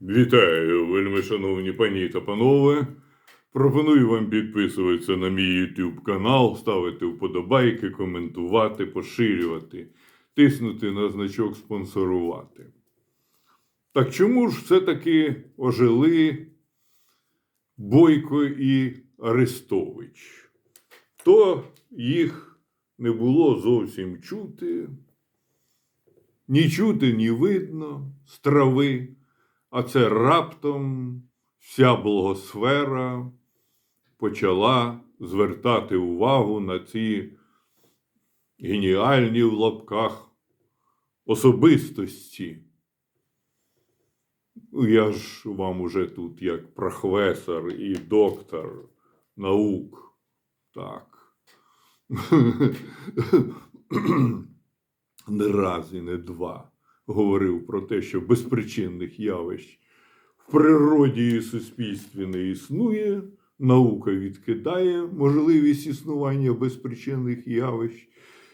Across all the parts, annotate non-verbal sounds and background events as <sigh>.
Вітаю, вельми шановні пані та панове. Пропоную вам підписуватися на мій YouTube канал, ставити вподобайки, коментувати, поширювати, тиснути на значок спонсорувати. Так чому ж все-таки ожили Бойко і Арестович? То їх не було зовсім чути, ні чути, ні видно з трави, а це раптом вся благосфера почала звертати увагу на ці геніальні в лапках особистості. Я ж вам уже тут як професор і доктор наук. Так. Не раз і не два говорив про те, що безпричинних явищ в природі і суспільстві не існує. Наука відкидає можливість існування безпричинних явищ,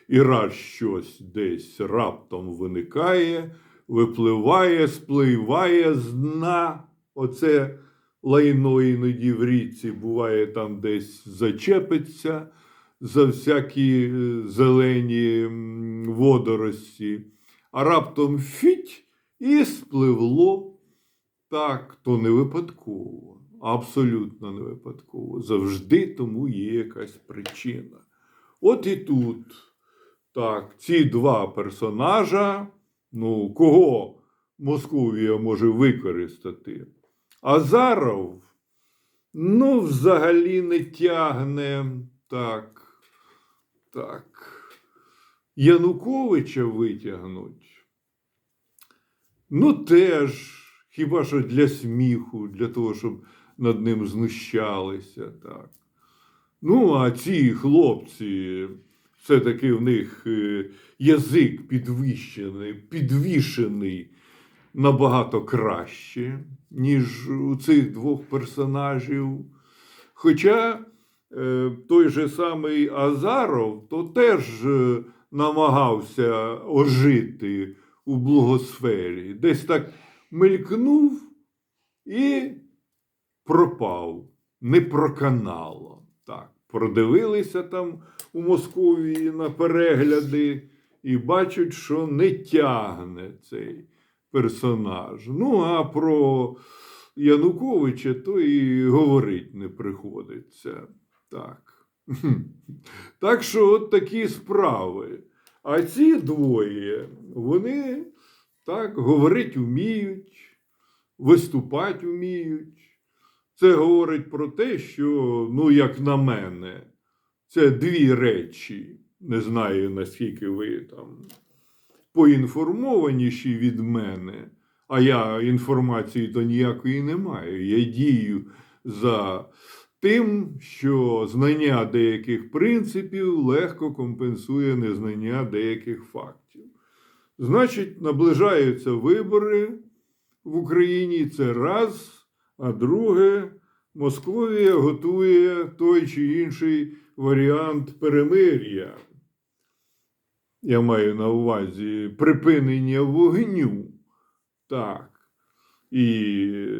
і раз щось десь раптом виникає, випливає, спливає з дна. Оце лайно іноді в річці буває там десь зачепиться за всякі е, зелені водорості, а раптом фіть і спливло. Так, то не випадково, абсолютно не випадково. Завжди тому є якась причина. От і тут, так, ці два персонажа, ну, кого Московія може використати? Азаров, ну, взагалі не тягне так, так. Януковича витягнуть. Ну, теж, хіба що для сміху, для того, щоб над ним знущалися. Так. Ну, а ці хлопці, все-таки в них е, язик підвищений, підвішений набагато краще, ніж у цих двох персонажів. Хоча е, той же самий Азаров то теж е, намагався ожити у благосфері, десь так мелькнув і пропав, не проканало. Так, продивилися там у Московії на перегляди і бачать, що не тягне цей персонаж. Ну, а про Януковича то і говорить не приходиться. Так. <laughs> Так що от такі справи. А ці двоє, вони так говорить вміють, виступати вміють. Це говорить про те, що, ну, як на мене, це дві речі. Не знаю, наскільки ви там поінформованіші від мене, а я інформації то ніякої не маю. Я дію за тим, що знання деяких принципів легко компенсує незнання деяких фактів. Значить, наближаються вибори в Україні це раз, а друге, Московія готує той чи інший варіант перемир'я. Я маю на увазі припинення вогню. Так. І е,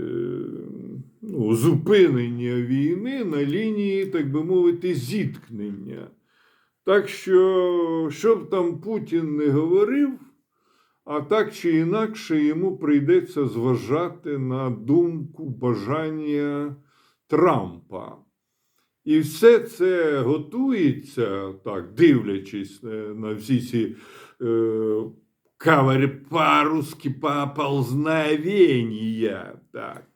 ну, зупинення війни на лінії, так би мовити, зіткнення. Так що, що б там Путін не говорив, а так чи інакше йому прийдеться зважати на думку бажання Трампа. І все це готується, так, дивлячись е, на всі ці е, кавери паруски поползновення, так,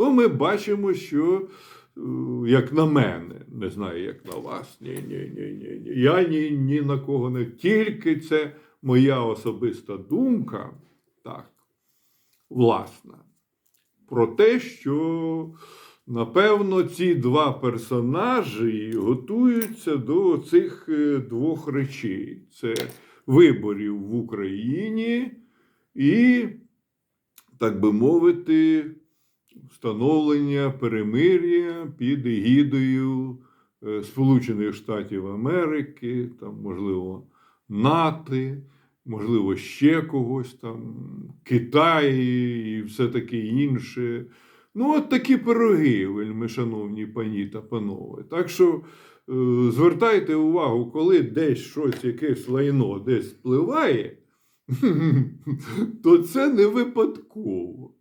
то ми бачимо, що, е, як на мене, не знаю, як на вас, ні, ні, ні, ні, ні. Я ні, ні на кого не тільки це моя особиста думка, так, власна, про те, що. Напевно, ці два персонажі готуються до цих е, двох речей: це виборів в Україні і, так би мовити, встановлення перемир'я під егідою е, Сполучених Штатів Америки, там, можливо, НАТО можливо, ще когось там, Китай і все таке інше. Ну, от такі пироги, вельми шановні пані та панове. Так що е, звертайте увагу, коли десь щось, якесь лайно десь спливає, <laughs> то це не випадково.